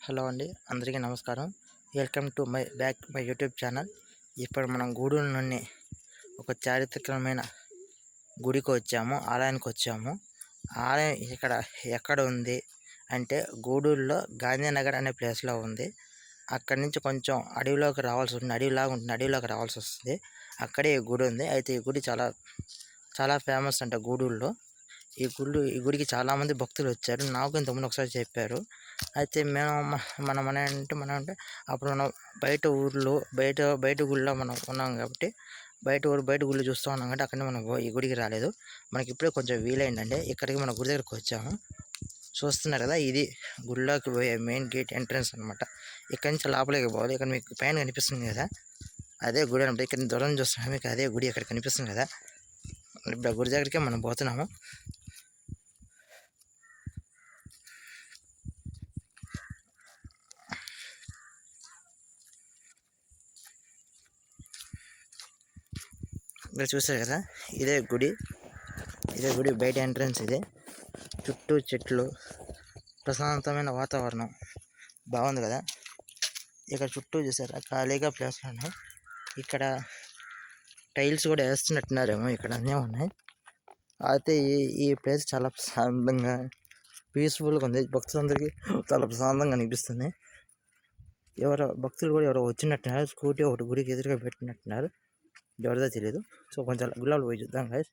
Hello అండి అందరికీ నమస్కారం. Welcome to my back my YouTube channel. ఇప్పుడు మనం గూడూరు నుండి ఒక చారిత్రకమైన గుడికి వచ్చాము ఆలయానికి వచ్చాము. ఆలయం ఇక్కడ ఎక్కడ ఉంది అంటే గూడూరులో గాంధీనగర్ అనే ప్లేస్లో ఉంది. అక్కడి నుంచి కొంచెం అడవిలోకి రావాల్సి ఉంటుంది అడవిలాగా ఉంటుంది అడవిలోకి రావాల్సి వస్తుంది. అక్కడే ఈ గుడి ఉంది. అయితే ఈ గుడి చాలా చాలా ఫేమస్ అంట గూడూరులో. ఈ గుడి ఈ గుడికి చాలామంది భక్తులు వచ్చారు. నాకు ఇంతకుముందు ఒకసారి చెప్పారు. అయితే మేము మనం మన అంటే మనం అంటే అప్పుడు మనం బయట ఊర్లో బయట బయట గుళ్ళో మనం ఉన్నాం కాబట్టి బయట ఊరు బయట గుళ్ళు చూస్తూ ఉన్నాం కాబట్టి అక్కడనే మనం ఈ గుడికి రాలేదు. మనకి ఇప్పుడే కొంచెం వీలైందండి. ఇక్కడికి మన గుడి దగ్గరికి వచ్చాము. చూస్తున్నారు కదా ఇది గుడిలోకి పోయే మెయిన్ గేట్ ఎంట్రన్స్ అనమాట ఇక్కడ నుంచి లోపలికి పోవాలి. ఇక్కడ మీకు పైన కనిపిస్తుంది కదా అదే గుడి అనమాట ఇక్కడ దూరం చూస్తున్నాం. మీకు అదే గుడి అక్కడ కనిపిస్తుంది కదా. ఇప్పుడు గుడి దగ్గరికి మనం పోతున్నాము. ఇక్కడ చూసారు కదా? ఇదే గుడి. ఇదే గుడి బయట ఎంట్రన్స్ ఇది. చుట్టూ చెట్లు ప్రశాంతమైన వాతావరణం. బాగుంది కదా? ఇక్కడ చుట్టూ చూసారా? ఖాళీగా ప్లేస్లు ఉన్నాయి ఇక్కడ టైల్స్ కూడా వేస్తున్నట్టున్నారేమో ఇక్కడ అన్నీ ఉన్నాయి. అయితే ఈ ఈ ప్లేస్ చాలా ప్రశాంతంగా పీస్ఫుల్గా ఉంది. భక్తులందరికీ చాలా ప్రశాంతంగా అనిపిస్తుంది. ఎవరో భక్తులు కూడా ఎవరో వచ్చినట్టున్నారు. స్కూటీ ఒకటి గుడికి ఎదురుగా పెట్టినట్టున్నారు ఎవరిదో తెలియదు సో కొంచెం గులాబీ పోయి చూద్దాం గాయస్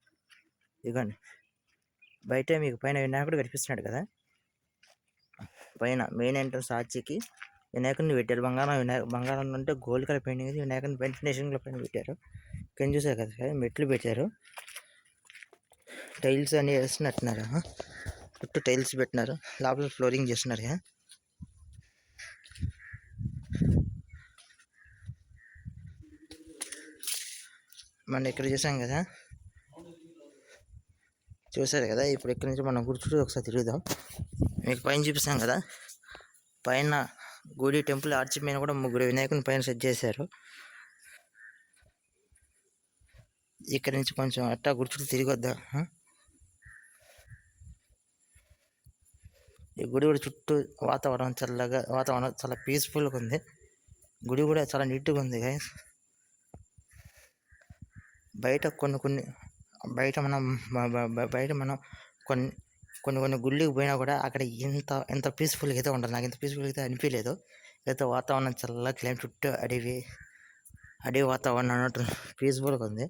ఇదిగోండి బయట మీకు పైన వినాయకుడు కనిపిస్తున్నాడు కదా పైన మెయిన్ ఎంట్రన్స్ ఆర్చికి వినాయకుడిని పెట్టారు బంగారం వినాయక బంగారం అంటే గోల్డ్ కలర్ పెయింటింగ్ వినాయకుడిని వెంటినేషన్లో పైన పెట్టారు కింద చూసారు కదా మెట్లు పెట్టారు టైల్స్ అన్నీ వేస్తున్నట్టున్నారు చుట్టూ టైల్స్ పెట్టినారు లోపల ఫ్లోరింగ్ చేస్తున్నారు మనం ఇక్కడ చూసాం కదా. చూసారు కదా ఇప్పుడు ఇక్కడ నుంచి మనం గుడి చుట్టూ ఒకసారి తిరుగుదాం. మీకు పైన చూపిస్తాం కదా. పైన గుడి టెంపుల్ ఆర్చి పైన కూడా ముగ్గురు వినాయకుని పైన సెట్ చేశారు. ఇక్కడ నుంచి కొంచెం అట్టా గుడి చుట్టూ తిరిగి వద్దాం ఈ గుడి కూడా చుట్టూ వాతావరణం చల్లగా వాతావరణం చాలా పీస్ఫుల్గా ఉంది. గుడి కూడా చాలా నీట్గా ఉంది గైస్ బయట కొన్ని కొన్ని బయట మనం బయట మనం కొన్ని కొన్ని కొన్ని గుళ్ళకి పోయినా కూడా అక్కడ ఎంత ఎంత పీస్ఫుల్గా అయితే ఉంటుంది నాకు ఎంత పీస్ఫుల్గా అయితే అనిపించలేదు అయితే వాతావరణం చల్ల క్లైమేట్ చుట్టూ అడవి అడవి వాతావరణం అన్నట్టు పీస్ఫుల్గా ఉంది.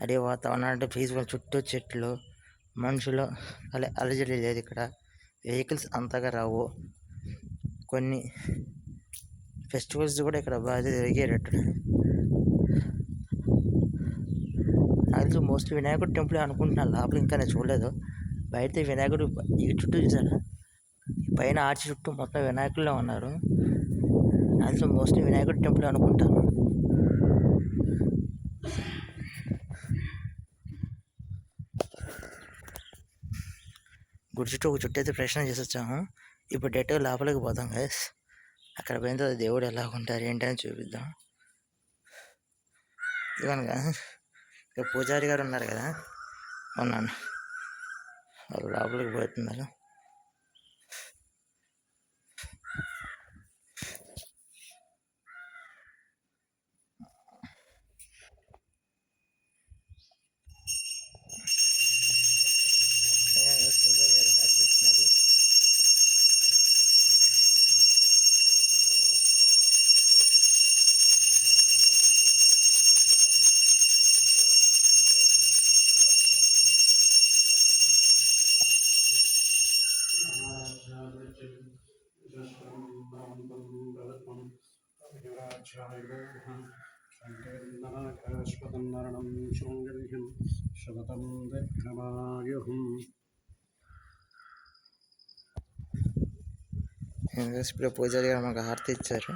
అడవి వాతావరణం అంటే పీస్ఫుల్ చుట్టూ చెట్లు మనుషులు అలా అలజడి లేదు ఇక్కడ. వెహికల్స్ అంతగా రావు. కొన్ని ఫెస్టివల్స్ కూడా ఇక్కడ బాగా జరిగేటట్టు. నాకు మోస్ట్లీ వినాయకుడు టెంపుల్ అనుకుంటున్నాను లోపల ఇంకా నేను చూడలేదు. బయట వినాయకుడు ఈ చుట్టూ చూసారా? పైన ఆర్చి చుట్టూ మొత్తం వినాయకుల్లో ఉన్నారు. అందులో మోస్ట్లీ వినాయకుడు టెంపుల్ అనుకుంటాను. గుడి చుట్టూ ఒక చుట్టూ అయితే ప్రశ్న చేసి వచ్చాము ఇప్పుడు డెట్ లోపలికి పోతాం గైస్ అక్కడ పోయిన తర్వాత దేవుడు ఎలా ఉంటారు ఏంటని చూపిద్దాం. ఇవనగా ఇక పూజారి గారు ఉన్నారు కదా. ఉన్నాను వాళ్ళు లోపలికి పోతున్నారు. ശങ്കരശ്വതം മരണം ശങ്കരം ശതം ദഗ്രമായുഹം পুরো পয়সা দিয়ে আমাকে হারতে ইচ্ছা আছে